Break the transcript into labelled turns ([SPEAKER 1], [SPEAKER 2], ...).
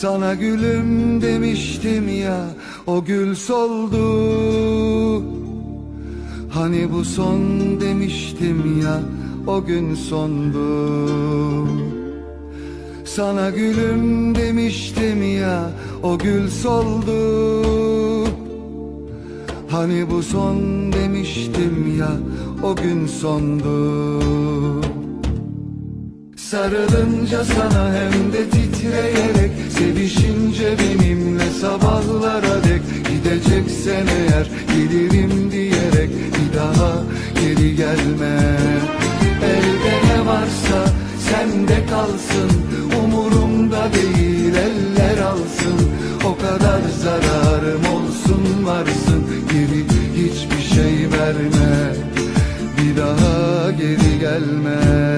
[SPEAKER 1] Sana gülüm demiştim ya o gül soldu. Hani bu son demiştim ya o gün sondu. Sana gülüm demiştim ya o gül soldu. Hani bu son demiştim ya o gün sondu. Sarılınca sana hem de titreyerek gidersen eğer Gelirim diyerek bir daha geri gelme. Elde ne varsa sende kalsın Umurumda değil eller alsın. O kadar zararım olsun varsın Geri hiçbir şey verme. Bir daha geri gelme.